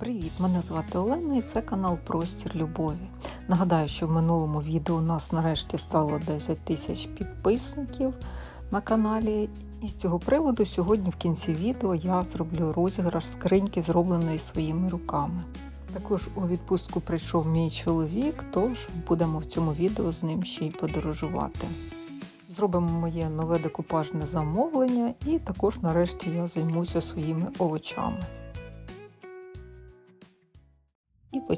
Привіт! Мене звати Олена і це канал Простір Любові. Нагадаю, що в минулому відео у нас нарешті стало 10 тисяч підписників на каналі. І з цього приводу сьогодні в кінці відео я зроблю розіграш скриньки, зробленої своїми руками. Також у відпустку прийшов мій чоловік, тож будемо в цьому відео з ним ще й подорожувати. Зробимо моє нове декупажне замовлення, і також нарешті я займуся своїми овочами.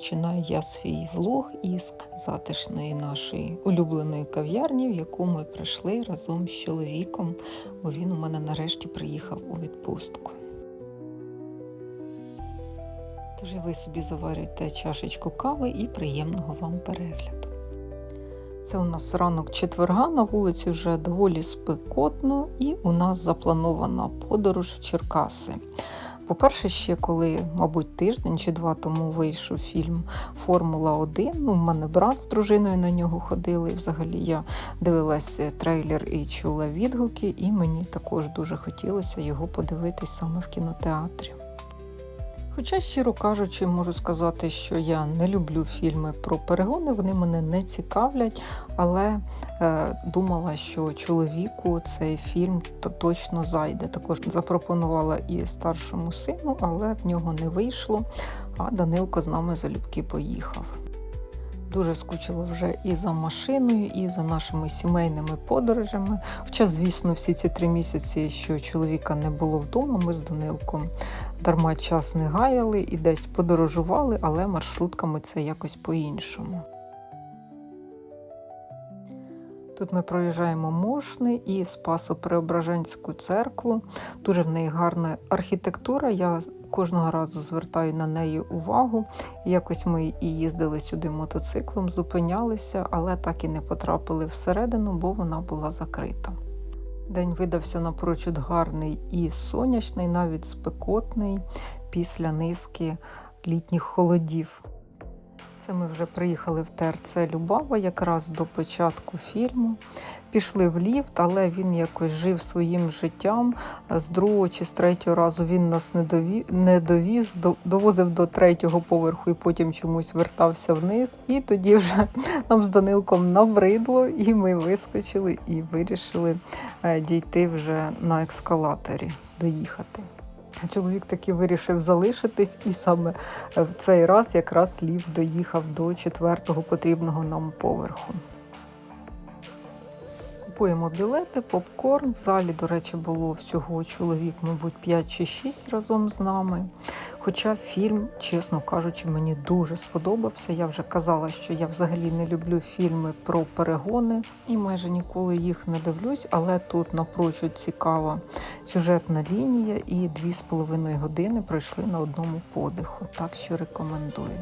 Починаю я свій влог із затишної нашої улюбленої кав'ярні, в яку ми прийшли разом з чоловіком, бо він у мене нарешті приїхав у відпустку. Тож ви собі заварюйте чашечку кави і приємного вам перегляду. Це у нас ранок четверга, на вулиці вже доволі спекотно, і у нас запланована подорож в Черкаси. По-перше, ще коли, мабуть, тиждень чи два тому вийшов фільм Формула 1. Ну, в мене брат з дружиною на нього ходили. І взагалі я дивилася трейлер і чула відгуки, і мені також дуже хотілося його подивитись саме в кінотеатрі. Хоча, щиро кажучи, можу сказати, що я не люблю фільми про перегони, вони мене не цікавлять, але е, думала, що чоловіку цей фільм то точно зайде. Також запропонувала і старшому сину, але в нього не вийшло. А Данилко з нами залюбки поїхав. Дуже скучила вже і за машиною, і за нашими сімейними подорожами. Хоча, звісно, всі ці три місяці, що чоловіка не було вдома, ми з Данилком дарма час не гаяли і десь подорожували, але маршрутками це якось по-іншому. Тут ми проїжджаємо Мошни і Спасо-Преображенську церкву. Дуже в неї гарна архітектура. Я кожного разу звертаю на неї увагу. Якось ми і їздили сюди мотоциклом, зупинялися, але так і не потрапили всередину, бо вона була закрита. День видався напрочуд гарний і сонячний, навіть спекотний після низки літніх холодів. Це ми вже приїхали в ТРЦ Любава якраз до початку фільму. Пішли в ліфт, але він якось жив своїм життям. З другого чи з третього разу він нас не довіз, довозив до третього поверху і потім чомусь вертався вниз. І тоді вже нам з Данилком набридло, і ми вискочили і вирішили е, дійти вже на ескалаторі, доїхати. Чоловік таки вирішив залишитись, і саме в цей раз якраз лів доїхав до четвертого потрібного нам поверху. Купуємо білети, попкорн. В залі, до речі, було всього чоловік, мабуть, 5 чи 6 разом з нами. Хоча фільм, чесно кажучи, мені дуже сподобався. Я вже казала, що я взагалі не люблю фільми про перегони і майже ніколи їх не дивлюсь, але тут напрочуд цікава сюжетна лінія, і 2,5 години пройшли на одному подиху. Так що рекомендую.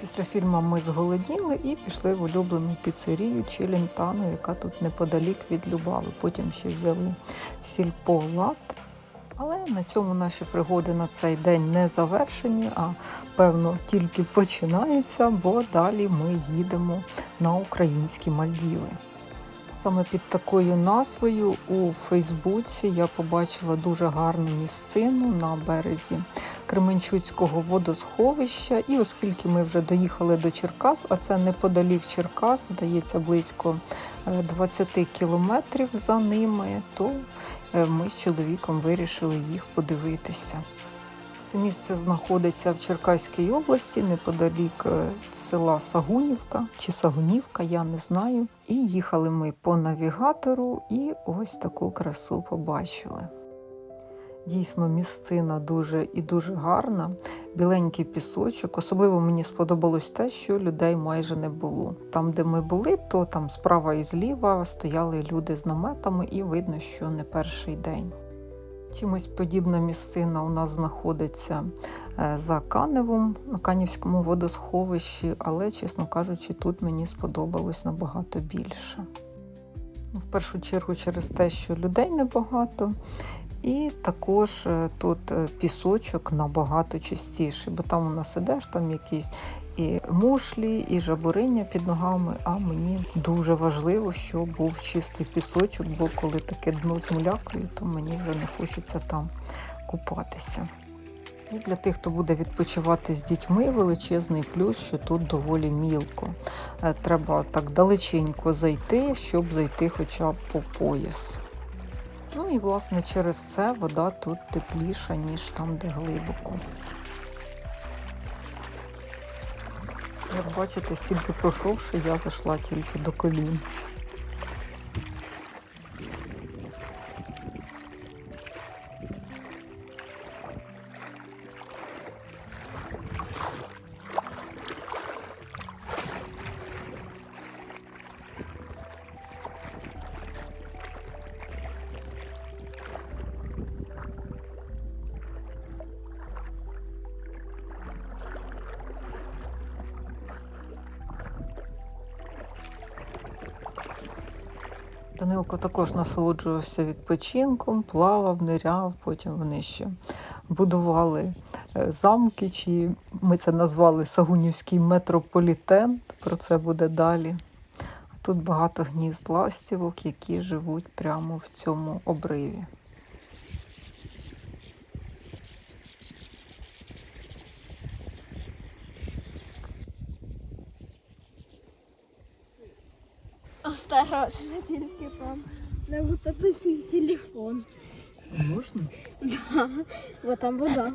Після фільму ми зголодніли і пішли в улюблену піцерію Челентану, яка тут неподалік від Любави. Потім ще взяли в сільпо лат. Але на цьому наші пригоди на цей день не завершені, а певно тільки починаються, бо далі ми їдемо на українські Мальдіви. Саме під такою назвою у Фейсбуці я побачила дуже гарну місцину на березі Кременчуцького водосховища. І оскільки ми вже доїхали до Черкас, а це неподалік Черкас, здається, близько 20 е, кілометрів за ними, то е, ми з чоловіком вирішили їх подивитися. Це місце знаходиться в Черкаській області, неподалік е, села Сагунівка чи Сагунівка, я не знаю. І їхали ми по навігатору і ось таку красу побачили. Дійсно, місцина дуже і дуже гарна, біленький пісочок. Особливо мені сподобалось те, що людей майже не було. Там, де ми були, то там справа і зліва стояли люди з наметами, і видно, що не перший день. Чимось подібна місцина у нас знаходиться е, за Каневом на Канівському водосховищі, але, чесно кажучи, тут мені сподобалось набагато більше. В першу чергу через те, що людей небагато, і також е, тут е, пісочок набагато чистіший, бо там у нас ідеш, там якісь і мушлі, і жабуриня під ногами. А мені дуже важливо, щоб був чистий пісочок, бо коли таке дно з мулякою, то мені вже не хочеться там купатися. І для тих, хто буде відпочивати з дітьми, величезний плюс, що тут доволі мілко. Е, Треба так далеченько зайти, щоб зайти хоча б по пояс. Ну і власне через це вода тут тепліша, ніж там, де глибоко. Як бачите, стільки пройшовши, я зайшла тільки до колін. Данилко також насолоджувався відпочинком, плавав, ниряв, потім вони ще будували е, замки, чи ми це назвали Сагунівський метрополітен. Про це буде далі. А тут багато гнізд ластівок, які живуть прямо в цьому обриві. Осторожно, тільки там не утопи свій телефон. Можна? Бо там вода.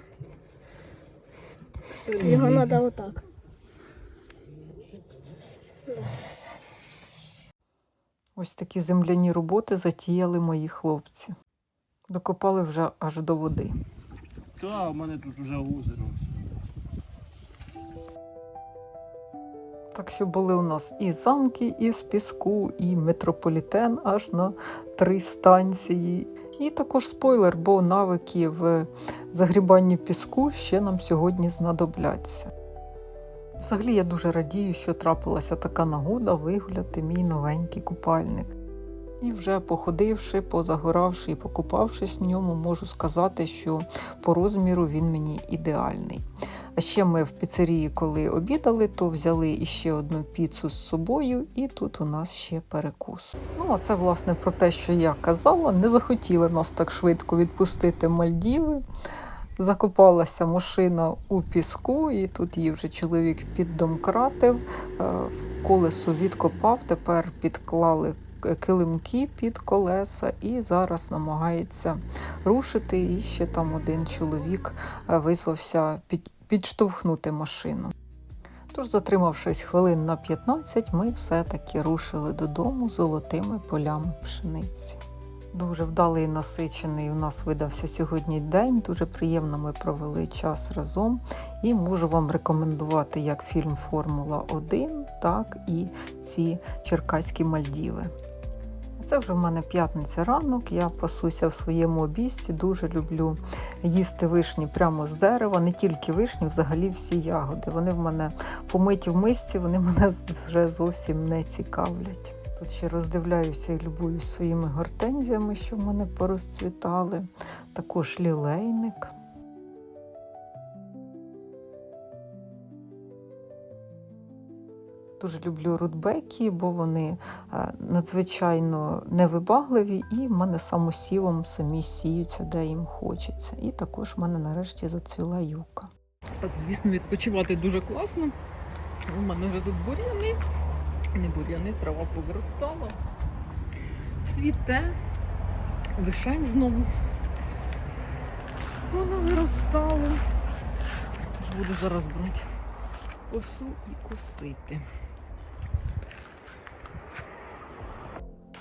Його треба отак. Ось такі земляні роботи затіяли мої хлопці. Докопали вже аж до води. Та, у мене тут вже озеро. Так що були у нас і замки із піску, і метрополітен аж на три станції. І також спойлер, бо навики в загрібанні піску ще нам сьогодні знадобляться. Взагалі я дуже радію, що трапилася така нагода вигуляти мій новенький купальник. І вже походивши, позагоравши і покупавшись в ньому, можу сказати, що по розміру він мені ідеальний. А ще ми в піцерії, коли обідали, то взяли іще одну піцу з собою, і тут у нас ще перекус. Ну, а це, власне, про те, що я казала, не захотіли нас так швидко відпустити Мальдіви. Закопалася машина у піску, і тут її вже чоловік піддомкратив, е, колесо відкопав, тепер підклали килимки під колеса і зараз намагається рушити. І ще там один чоловік е, визвався під, підштовхнути машину. Тож, затримавшись хвилин на 15, ми все-таки рушили додому золотими полями пшениці. Дуже вдалий і насичений у нас видався сьогодні день. Дуже приємно ми провели час разом і можу вам рекомендувати як фільм Формула 1, так і ці Черкаські Мальдіви. Це вже в мене п'ятниця ранок. Я пасуся в своєму обійсті. Дуже люблю їсти вишні прямо з дерева. Не тільки вишні, взагалі всі ягоди. Вони в мене помиті в мисці, вони мене вже зовсім не цікавлять. Тут ще роздивляюся і любуюсь своїми гортензіями, що в мене порозцвітали. Також лілейник. Дуже люблю рудбеки, бо вони е, надзвичайно невибагливі і в мене самосівом самі сіються, де їм хочеться. І також в мене нарешті зацвіла юка. Так, звісно, відпочивати дуже класно. У мене вже тут бур'яни, не бур'яни, трава повиростала. Цвіте, вишень знову. Воно виростало. Тож буду зараз брати косу і косити.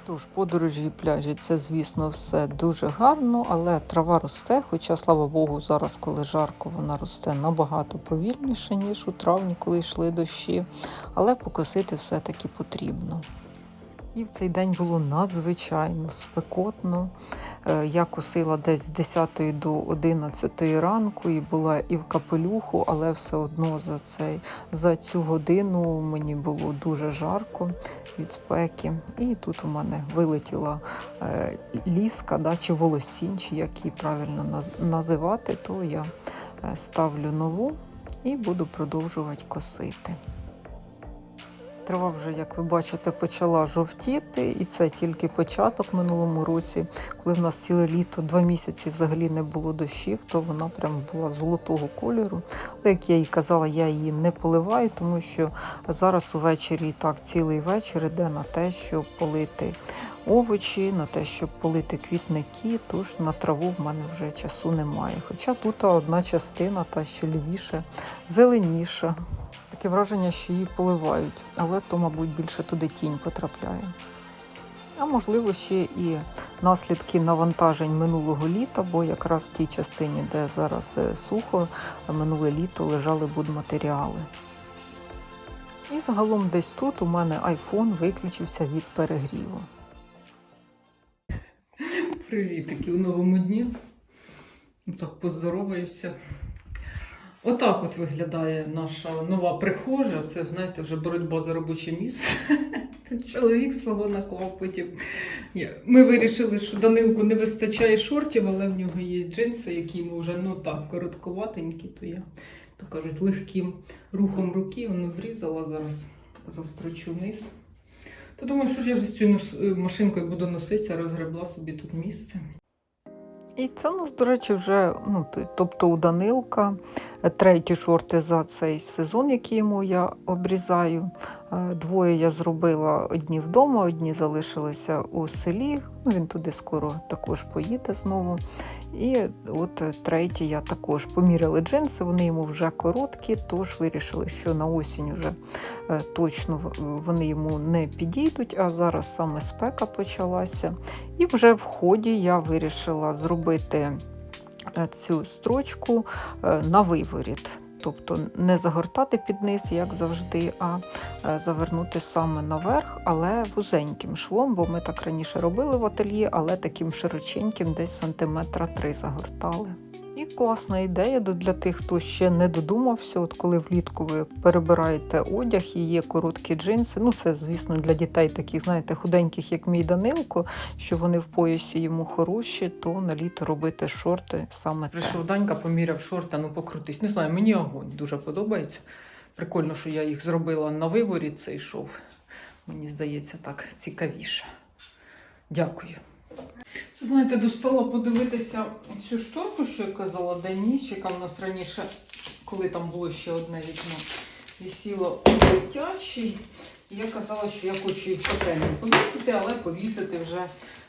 Тож, подорожі і пляжі це, звісно, все дуже гарно, але трава росте, хоча, слава Богу, зараз, коли жарко, вона росте набагато повільніше, ніж у травні, коли йшли дощі. Але покосити все-таки потрібно. І в цей день було надзвичайно спекотно. Е, Я косила десь з 10 до 11 ранку і була і в капелюху, але все одно за, цей, за цю годину мені було дуже жарко від спеки. І тут у мене вилетіла е, ліска, да, чи волосінь, чи як її правильно наз- називати, то я е, ставлю нову і буду продовжувати косити. Трава вже, як ви бачите, почала жовтіти, і це тільки початок минулому році, коли в нас ціле літо, два місяці взагалі не було дощів, то вона прям була золотого кольору. Але як я і казала, я її не поливаю, тому що зараз увечері так цілий вечір іде на те, щоб полити овочі, на те, щоб полити квітники, тож на траву в мене вже часу немає. Хоча тут одна частина, та ще лівіше, зеленіша. Таке враження, що її поливають, але то, мабуть, більше туди тінь потрапляє. А можливо, ще і наслідки навантажень минулого літа, бо якраз в тій частині, де зараз е, сухо, минуле літо лежали будматеріали. І загалом десь тут у мене айфон виключився від перегріву. Привітики у новому дні. Так поздороваюся. Отак от виглядає наша нова прихожа. Це, знаєте, вже боротьба за робоче місце. Чоловік свого наклав потім. Ми вирішили, що Данилку не вистачає шортів, але в нього є джинси, які йому вже ну так, коротковатенькі, то я, то кажуть, легким рухом руки воно врізала, зараз застрочу вниз. То думаю, що ж я вже з цією машинкою буду носитися, розгребла собі тут місце. І це у нас, до речі, вже ну, тобто у Данилка е, треті шорти за цей сезон, які йому я обрізаю. Е, Двоє я зробила одні вдома, одні залишилися у селі. Ну, він туди скоро також поїде знову. І от треті я також поміряли джинси, вони йому вже короткі, тож вирішили, що на осінь вже е, точно вони йому не підійдуть, а зараз саме спека почалася. І вже в ході я вирішила зробити цю строчку е, на виворіт. Тобто не загортати під низ, як завжди, а е, завернути саме наверх, але вузеньким швом, бо ми так раніше робили в ательє, але таким широченьким, десь сантиметра три загортали. І класна ідея для тих, хто ще не додумався. От коли влітку ви перебираєте одяг і є короткі джинси. Ну, це, звісно, для дітей таких, знаєте, худеньких, як мій Данилко, що вони в поясі йому хороші, то на літо робити шорти саме те. Прийшов Данька, поміряв шорти, ну покрутись. Не знаю, мені огонь дуже подобається. Прикольно, що я їх зробила на виворі цей шов. Мені здається, так цікавіше. Дякую. Це, знаєте, достала подивитися цю шторку, що я казала, день яка в нас раніше, коли там було ще одне вікно, висіло дитячий. І я казала, що я хочу їх окремо повісити, але повісити вже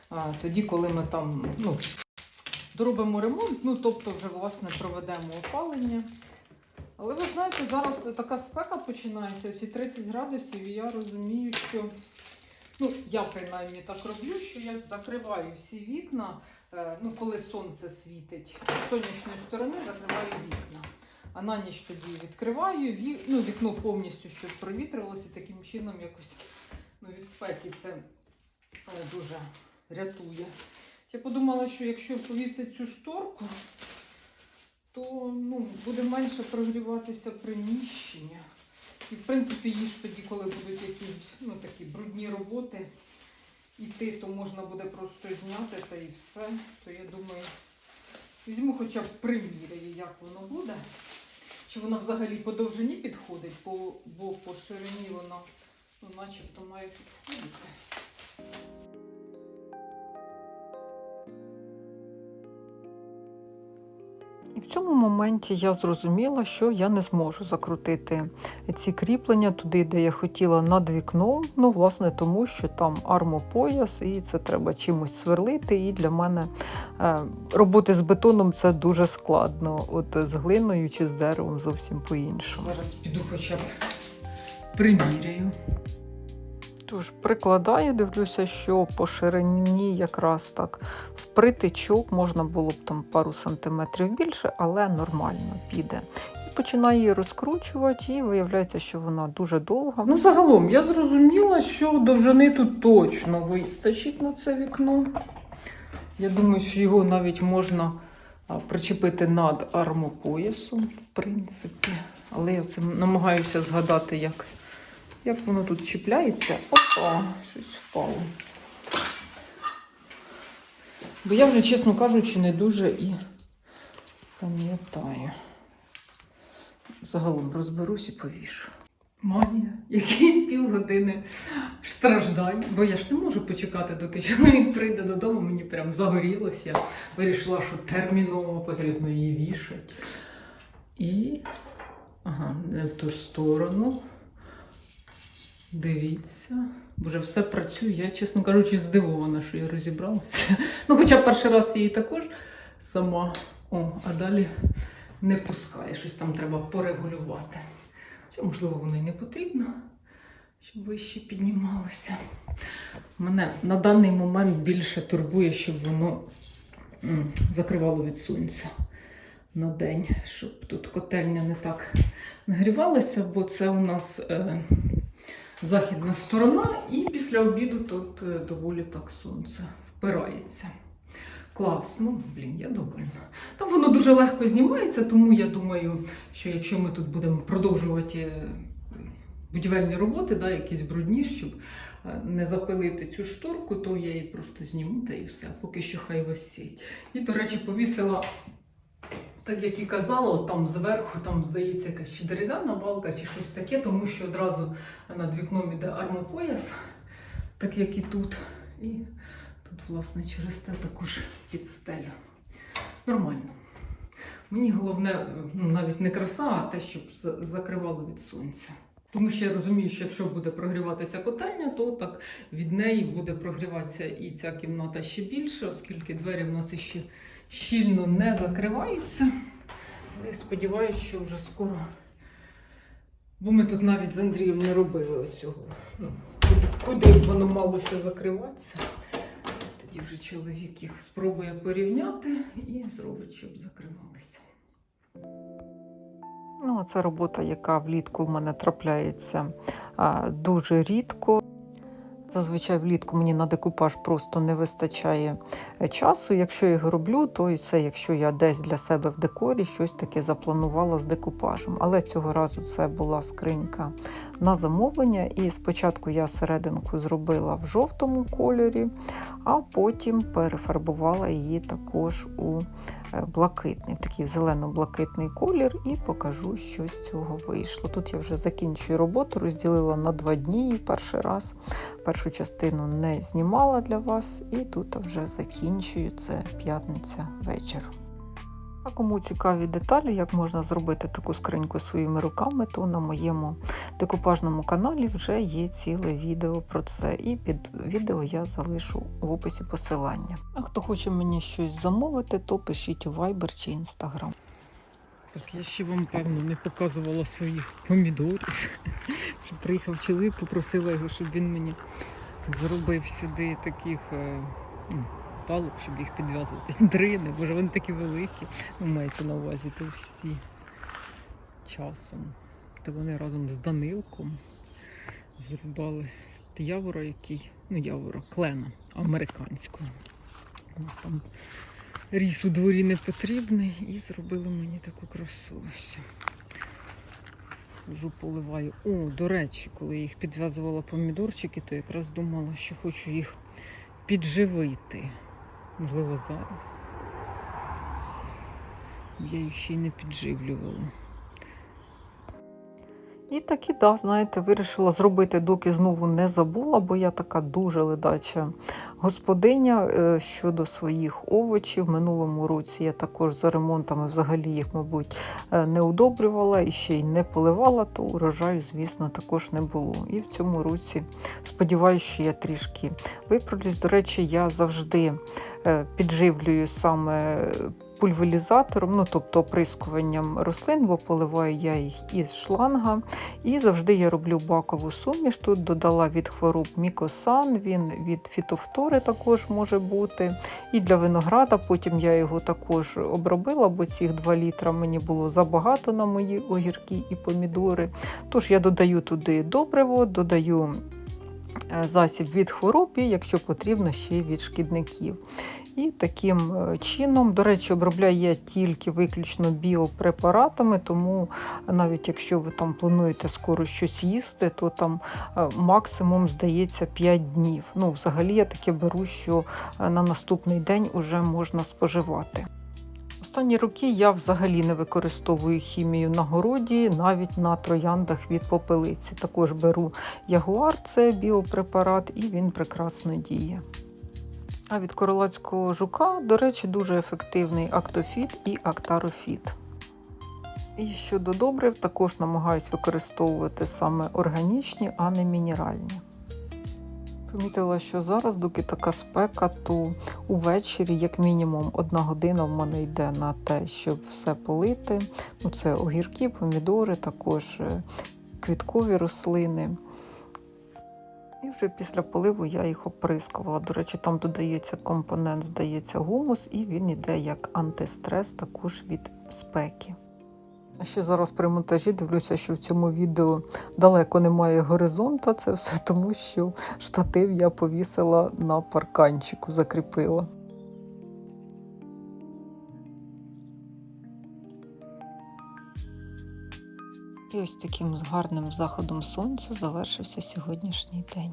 а, тоді, коли ми там ну, доробимо ремонт, ну тобто вже власне проведемо опалення. Але ви знаєте, зараз така спека починається, ці 30 градусів, і я розумію, що ну, я принаймні так роблю, що я закриваю всі вікна, е, ну, коли сонце світить з сонячної сторони, закриваю вікна. А на ніч тоді відкриваю ві... ну, вікно повністю, щоб провітрилося, і таким чином якось ну, від спеки це е, дуже рятує. Я подумала, що якщо повісити цю шторку, то ну, буде менше прогріватися приміщення. І в принципі її ж тоді, коли будуть якісь ну, такі брудні роботи йти, то можна буде просто зняти та і все. То я думаю, візьму хоча б приміряю, як воно буде. Чи воно взагалі по довжині підходить, по, бо по ширині воно ну, начебто має підходити. І в цьому моменті я зрозуміла, що я не зможу закрутити ці кріплення туди, де я хотіла над вікном. Ну, власне, тому що там армопояс, і це треба чимось сверлити. І для мене е, роботи з бетоном це дуже складно. От з глиною чи з деревом зовсім по-іншому. Зараз піду хоча б приміряю. Тож прикладаю, дивлюся, що по ширині якраз так впритичок можна було б там пару сантиметрів більше, але нормально піде. І починаю її розкручувати, і виявляється, що вона дуже довга. Ну, загалом, я зрозуміла, що довжини тут точно вистачить на це вікно. Я думаю, що його навіть можна причепити над армопоясом, в принципі. Але я це намагаюся згадати, як. Як воно тут чіпляється? Опа, щось впало. Бо я вже, чесно кажучи, не дуже і пам'ятаю. Загалом розберусь і повішу. Магія. Якісь півгодини страждань, бо я ж не можу почекати, доки чоловік прийде додому. Мені прям загорілося. Вирішила, що терміново потрібно її вішати. І. Ага, не в ту сторону. Дивіться. Боже, все працює. Я, чесно кажучи, здивована, що я розібралася. Ну, хоча перший раз її також сама. О, а далі не пускає. Щось там треба порегулювати. Чи, можливо, воно й не потрібно, щоб вище піднімалося. Мене на даний момент більше турбує, щоб воно закривало від сонця на день, щоб тут котельня не так нагрівалася, бо це у нас е, західна сторона, і після обіду тут е, доволі так сонце впирається. Клас, ну блін, я довольна. Там воно дуже легко знімається, тому я думаю, що якщо ми тут будемо продовжувати е, будівельні роботи, да, якісь брудні, щоб е, не запилити цю шторку, то я її просто зніму та і все. Поки що хай висить. І, до речі, повісила, так як і казала, там зверху, там здається, якась чи дерев'яна балка, чи щось таке, тому що одразу над вікном іде армопояс, так як і тут. І тут, власне, через те також під стелю. Нормально. Мені головне ну, навіть не краса, а те, щоб закривало від сонця. Тому що я розумію, що якщо буде прогріватися котельня, то так від неї буде прогріватися і ця кімната ще більше, оскільки двері в нас ще щільно не закриваються. Але сподіваюся, що вже скоро. Бо ми тут навіть з Андрієм не робили оцього. Ну, куди, воно малося закриватися. Тоді вже чоловік їх спробує порівняти і зробить, щоб закривалися. Ну, це робота, яка влітку в мене трапляється дуже рідко. Зазвичай влітку мені на декупаж просто не вистачає е, часу. Якщо я його роблю, то це, якщо я десь для себе в декорі щось таке запланувала з декупажем. Але цього разу це була скринька на замовлення. І спочатку я серединку зробила в жовтому кольорі, а потім перефарбувала її також у блакитний, в такий зелено-блакитний колір, і покажу, що з цього вийшло. Тут я вже закінчую роботу, розділила на два дні перший раз. Першу частину не знімала для вас, і тут вже закінчую це п'ятниця вечір. А кому цікаві деталі, як можна зробити таку скриньку своїми руками, то на моєму декупажному каналі вже є ціле відео про це. І під відео я залишу в описі посилання. А хто хоче мені щось замовити, то пишіть у Viber чи Instagram. Так, я ще вам, певно, не показувала своїх помідорів. Приїхав чоловік, попросила його, щоб він мені зробив сюди таких палок, щоб їх підв'язувати. Дрини, боже, вони такі великі. Ну, мається на увазі товсті часом. То вони разом з Данилком зрубали з явора, який, ну, явора, клена американського. У нас там ріс у дворі не потрібний і зробили мені таку красу. Хожу поливаю. О, до речі, коли я їх підв'язувала помідорчики, то якраз думала, що хочу їх підживити. Можливо, зараз. Я їх ще й не підживлювала. І так да, знаєте, вирішила зробити, доки знову не забула, бо я така дуже ледача господиня е, щодо своїх овочів. Минулому році я також за ремонтами взагалі їх, мабуть, е, не удобрювала і ще й не поливала, то урожаю, звісно, також не було. І в цьому році сподіваюся, що я трішки виправлюсь. До речі, я завжди е, підживлюю саме пульверізатором, ну тобто оприскуванням рослин, бо поливаю я їх із шланга. І завжди я роблю бакову суміш. Тут додала від хвороб мікосан, він від фітофтори також може бути. І для винограда потім я його також обробила, бо цих 2 літра мені було забагато на мої огірки і помідори. Тож я додаю туди добриво, додаю е, засіб від хвороб і, якщо потрібно, ще й від шкідників. І таким е, чином, до речі, обробляю я тільки виключно біопрепаратами, тому навіть якщо ви там плануєте скоро щось їсти, то там е, максимум здається 5 днів. Ну, взагалі я таке беру, що е, на наступний день вже можна споживати. Останні роки я взагалі не використовую хімію на городі, навіть на трояндах від попелиці. Також беру ягуар, це біопрепарат, і він прекрасно діє. А від королацького жука, до речі, дуже ефективний актофіт і актарофіт. І щодо добрив, також намагаюсь використовувати саме органічні, а не мінеральні. Помітила, що зараз, доки така спека, то увечері, як мінімум, одна година в мене йде на те, щоб все полити. Ну, це огірки, помідори, також е, квіткові рослини. І вже після поливу я їх оприскувала. До речі, там додається компонент, здається, гумус, і він іде як антистрес також від спеки. Ще зараз при монтажі дивлюся, що в цьому відео далеко немає горизонта. Це все тому, що штатив я повісила на парканчику, закріпила. І ось таким гарним заходом сонця завершився сьогоднішній день.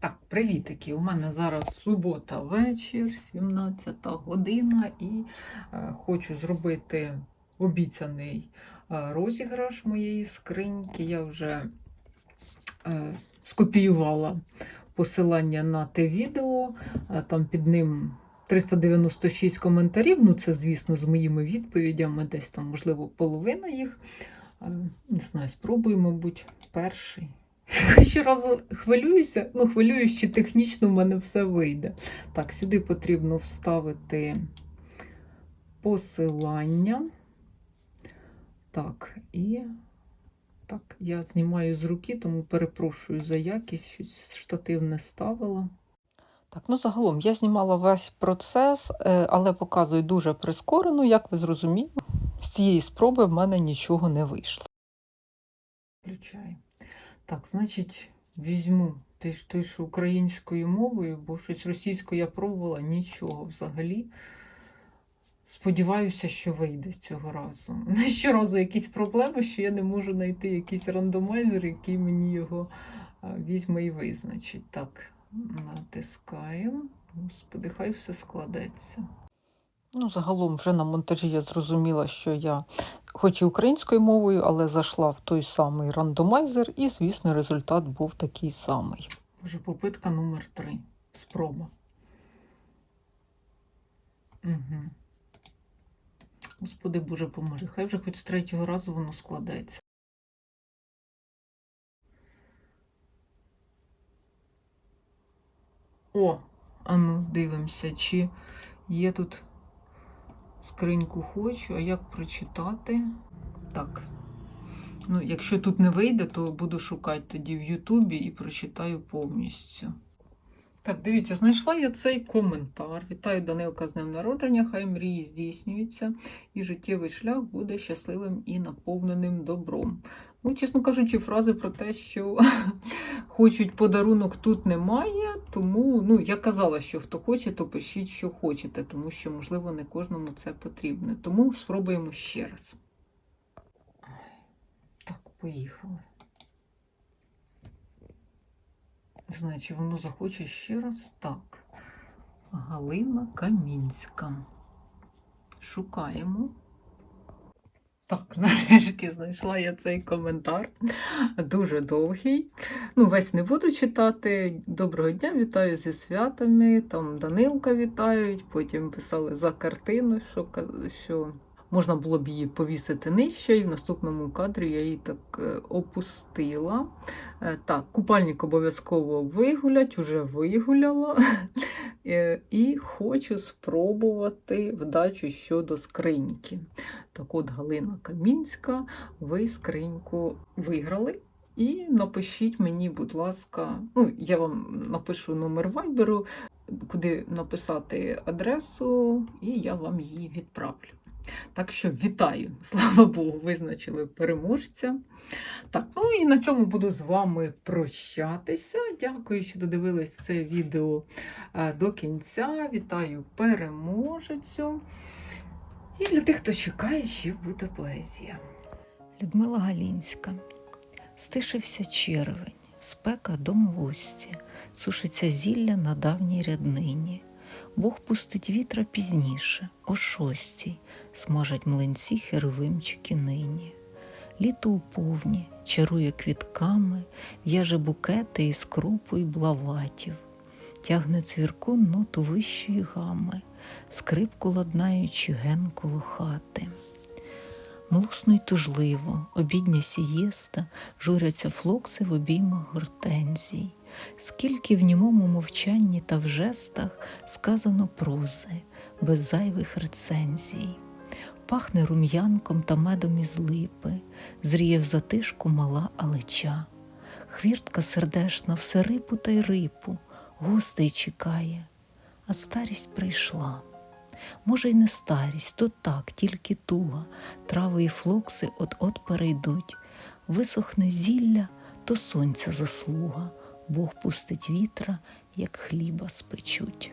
Так, привітики! У мене зараз субота вечір, 17 година, і е, хочу зробити обіцяний е, розіграш моєї скриньки. Я вже е, скопіювала посилання на те відео, е, там під ним 396 коментарів. Ну, це, звісно, з моїми відповідями, десь там, можливо, половина їх. Не знаю, спробую, мабуть, перший. Щоразу хвилююся, ну, хвилююсь, чи технічно в мене все вийде. Так, сюди потрібно вставити посилання. Так, і так, я знімаю з руки, тому перепрошую за якість, щось штатив не ставила. Так, ну загалом я знімала весь процес, е, але показую дуже прискорено, як ви зрозуміли, з цієї спроби в мене нічого не вийшло. Включаю. Так, значить, візьму той, ж- той, що українською мовою, бо щось російською я пробувала, нічого взагалі. Сподіваюся, що вийде з цього разу. Щоразу якісь проблеми, що я не можу знайти якийсь рандомайзер, який мені його візьме і визначить. Так, натискаємо. Господи, хай все складеться. Ну, загалом, вже на монтажі я зрозуміла, що я хоч і українською мовою, але зайшла в той самий рандомайзер, і, звісно, результат був такий самий. Вже попитка номер три. Спроба. Угу. Господи Боже, поможи. Хай вже хоч з третього разу воно складеться. О, ану, дивимося, чи є тут скриньку хочу, а як прочитати? Так. Ну, якщо тут не вийде, то буду шукати тоді в Ютубі і прочитаю повністю. Так, дивіться, знайшла я цей коментар. Вітаю Данилка з днем народження, хай мрії здійснюються, і життєвий шлях буде щасливим і наповненим добром. Ну, чесно кажучи, фрази про те, що хочуть подарунок тут немає. Тому, ну, я казала, що хто хоче, то пишіть, що хочете, тому що, можливо, не кожному це потрібне. Тому спробуємо ще раз. Так, поїхали. Не знаю, чи воно захоче ще раз. Так. Галина Камінська. Шукаємо. Так, нарешті знайшла я цей коментар. Дуже довгий. Ну, весь не буду читати. Доброго дня, вітаю зі святами. Там Данилка вітають, потім писали за картину, що, що можна було б її повісити нижче, і в наступному кадрі я її так е, опустила. Е, Так, купальник обов'язково вигулять, уже вигуляла. Е, І хочу спробувати вдачу щодо скриньки. Так от Галина Камінська, ви скриньку виграли. І напишіть мені, будь ласка, ну, я вам напишу номер вайберу, куди написати адресу, і я вам її відправлю. Так що вітаю! Слава Богу, визначили переможця. Так, ну і на цьому буду з вами прощатися. Дякую, що додивились це відео е, до кінця. Вітаю переможецю. І для тих, хто чекає, ще буде поезія. Людмила Галінська. Стишився червень, спека до млості, сушиться зілля на давній ряднині. Бог пустить вітра пізніше, о шостій, смажать млинці херовимчики нині. Літо у повні, чарує квітками, в'яже букети із крупу й блаватів, тягне цвіркун ноту вищої гами, скрипку ладнаючи ген коло хати. Млусно й тужливо, обідня сієста, журяться флокси в обіймах гортензій. Скільки в німому мовчанні та в жестах сказано прози, без зайвих рецензій. Пахне рум'янком та медом із липи, зріє в затишку мала алеча. Хвіртка сердешна все рипу та й рипу, гостей чекає, а старість прийшла. Може, й не старість, то так, тільки туга, трави і флокси от-от перейдуть. Висохне зілля, то сонця заслуга, Бог пустить вітра, як хліба спечуть.